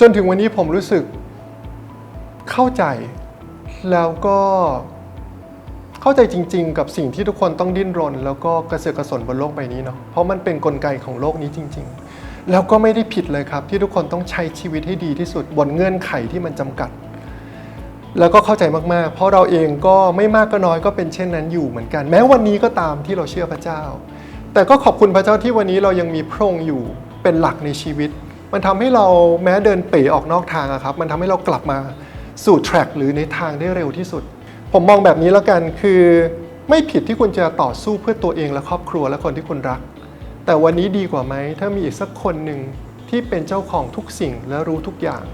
จนถึงวันนี้ผมรู้สึกเข้าใจ แล้วก็เข้าใจจริง ๆ กับสิ่งที่ทุกคนต้องดิ้นรน แล้วก็กระเสือกกระสนบนโลกใบนี้เนาะเพราะมันเป็นนกลไกของโลกนี้จริง ๆ แล้วก็ไม่ได้ผิดเลยครับ ที่ทุกคนต้องใช้ชีวิตให้ดีที่สุดบนเงื่อนไขที่มันจำกัด แล้วก็เข้าใจมากๆ เพราะเราเองก็ไม่มากก็น้อยก็เป็นเช่นนั้นอยู่เหมือนกัน แม้วันนี้ก็ตามที่เราเชื่อพระเจ้า แต่ก็ขอบคุณพระเจ้าที่วันนี้เรายังมีพระองค์อยู่เป็นหลักในชีวิต มันทำให้เราแม้เดินเป๋ออกนอกทางอะครับ มันทำให้เรากลับมาสู่แทร็กหรือในทางได้เร็วที่สุด ผมมองแบบนี้แล้วกันคือไม่ผิดที่คุณจะต่อสู้เพื่อตัวเองและครอบครัวและคนที่คุณรัก แต่วันนี้ดีกว่าไหมถ้ามีอีกสักคนหนึ่งที่เป็นเจ้าของทุกสิ่งและรู้ทุกอย่าง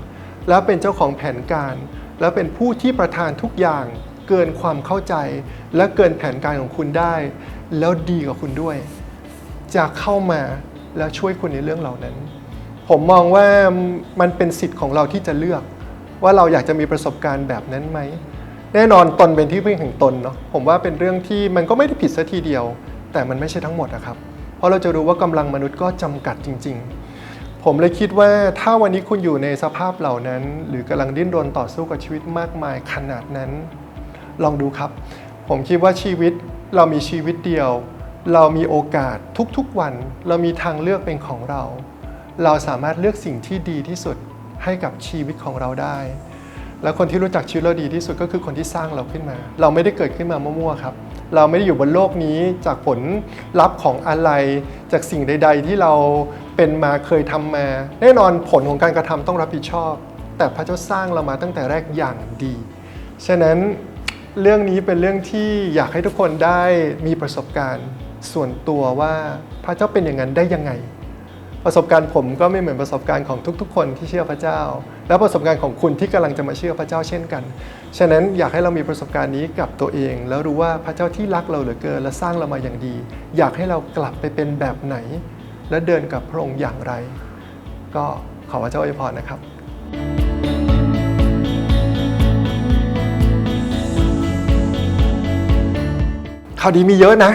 แล้วเป็นเจ้าของแผนการ และเป็นผู้ที่ประทานทุกอย่าง เกินความเข้าใจ และเกินแผนการของคุณได้ แล้วดีกว่าคุณด้วย จะเข้ามาแล้วช่วยคุณในเรื่องเหล่านั้น ผมมองว่ามันเป็นสิทธิ์ของเราที่จะเลือก ว่าเราอยากจะมีประสบการณ์แบบนั้นไหม แน่นอนตนเป็นที่พึ่งแห่งตนเนาะผมว่าเป็นเรื่องที่มันก็ไม่ได้ผิดซะทีเดียว แต่มันไม่ใช่ทั้งหมดนะครับ เพราะเราจะรู้ว่ากำลังมนุษย์ก็จำกัดจริง ๆ ผมเลยคิดว่าถ้าวันนี้คุณอยู่ในสภาพเหล่านั้น หรือกำลังดิ้นรนต่อสู้กับชีวิตมากมายขนาดนั้น ลองดูครับ ผมคิดว่าชีวิตเรามีชีวิตเดียว เรามีโอกาสทุกๆวัน เรามีทางเลือกเป็นของเรา เราสามารถเลือกสิ่งที่ดีที่สุดให้กับชีวิตของเราได้ และคนที่รู้จักชีวิตเราดีที่สุดก็คือคนที่สร้างเราขึ้นมา เราไม่ได้เกิดขึ้นมามั่วๆครับ เราไม่ได้อยู่บนโลกนี้จากผลลัพธ์ของอะไร จากสิ่งใด ๆ ที่เราเป็นมาเคยทำมา แน่นอนผลของการกระทำต้องรับผิดชอบ แต่พระเจ้าสร้างเรามาตั้งแต่แรกอย่างดี ฉะนั้นเรื่องนี้เป็นเรื่องที่อยากให้ทุกคนได้มีประสบการณ์ส่วนตัวว่าพระเจ้าเป็นอย่างนั้นได้ยังไง ประสบการณ์ผมก็ไม่เหมือนประสบการณ์ของทุกๆ คนที่เชื่อพระเจ้า และประสบการณ์ของคุณที่กำลังจะมาเชื่อพระเจ้าเช่นกัน ฉะนั้นอยากให้เรามีประสบการณ์นี้กับตัวเอง แล้วรู้ว่าพระเจ้าที่รักเราเหลือเกิน และสร้างเรามาอย่างดี อยากให้เรากลับไปเป็นแบบไหน และเดินกับพระองค์อย่างไร ก็ขอพระเจ้าอวยพรนะครับข่าวดีมีเยอะนะ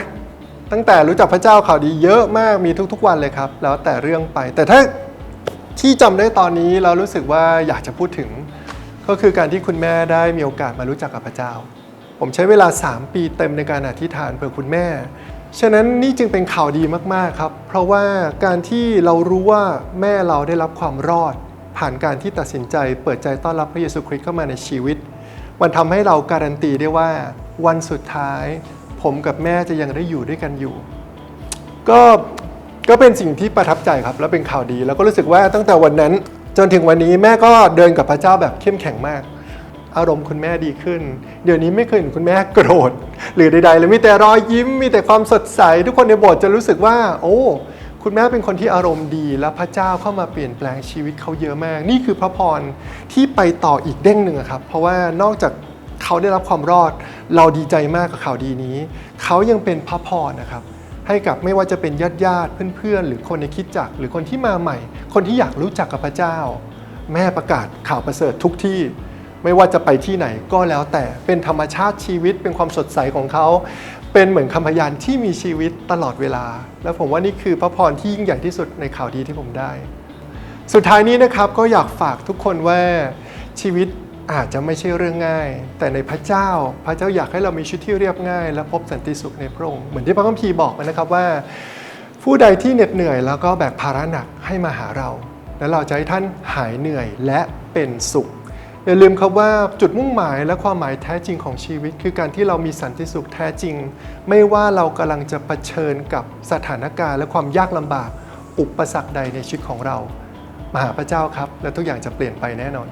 ตั้งแต่รู้จักพระเจ้าข่าวดีเยอะมากมีทุกๆวันเลยครับ แล้วแต่เรื่องไป แต่ถ้าที่จำได้ตอนนี้เรารู้สึกว่าอยากจะพูดถึง ก็คือการที่คุณแม่ได้มีโอกาสมารู้จักกับพระเจ้า ผมใช้เวลา 3 ปีเต็มในการอธิษฐานเพื่อคุณแม่ ฉะนั้นนี่จึงเป็นข่าวดีมากๆครับ เพราะว่าการที่เรารู้ว่าแม่เราได้รับความรอด ผ่านการที่ตัดสินใจ เปิดใจต้อนรับพระเยซูคริสต์เข้ามาในชีวิต มันทำให้เราการันตีได้ว่าวันสุดท้าย ผมกับแม่จะยังได้อยู่ด้วยกันอยู่ ก็ก็เป็นสิ่งที่ประทับใจครับ และเป็นข่าวดี แล้วก็รู้สึกว่าตั้งแต่วันนั้น จนถึงวันนี้แม่ก็เดินกับพระเจ้าแบบเข้มแข็งมาก อารมณ์คุณแม่ดีขึ้น เดี๋ยวนี้ไม่เคยเห็นคุณแม่โกรธ หรือใดๆเลยมีแต่รอยยิ้ม มีแต่ความสดใส ทุกคนในโบสถ์จะรู้สึกว่า โอ้ คุณแม่เป็นคนที่อารมณ์ดี และพระเจ้าเข้ามาเปลี่ยนแปลงชีวิตเขาเยอะมาก นี่คือพระพรที่ไปต่ออีกเด้งหนึ่งครับ เพราะว่านอกจาก เขาได้รับความรอด เราดีใจมากกับข่าวดีนี้ เขายังเป็นพระพรนะครับ ให้กับไม่ว่าจะเป็นญาติญาติเพื่อนๆ หรือคนในคิดจัก หรือคนที่มาใหม่ คนที่อยากรู้จักกับพระเจ้า แม่ประกาศข่าวประเสริฐทุกที่ ไม่ว่าจะไปที่ไหนก็แล้วแต่เป็นธรรมชาติชีวิตเป็นความสดใสของเขา เป็นเหมือนคำพยานที่มีชีวิตตลอดเวลา แล้วผมว่านี่คือพระพรที่ยิ่งใหญ่ที่สุดในข่าวดีที่ผมได้ สุดท้ายนี้นะครับก็อยากฝากทุกคนว่าชีวิต อาจจะไม่ใช่เรื่องง่าย แต่ในพระเจ้าพระเจ้าอยากให้เรามีชีวิตที่เรียบง่าย และพบสันติสุขในพระองค์เหมือนที่พระคัมภีร์บอกนะครับว่า ผู้ใดที่เหน็ดเหนื่อยแล้วก็แบกภาระหนักให้มาหาเรา และเราจะให้ท่านหายเหนื่อยและเป็นสุขอย่าลืมครับว่าจุดมุ่งหมายและความหมายแท้จริงของชีวิต คือการที่เรามีสันติสุขแท้จริง ไม่ว่าเรากำลังจะเผชิญกับสถานการณ์และความยากลำบาก อุปสรรคใดในชีวิตของเรามาหาพระเจ้าครับ และทุกอย่างจะเปลี่ยนไปแน่นอน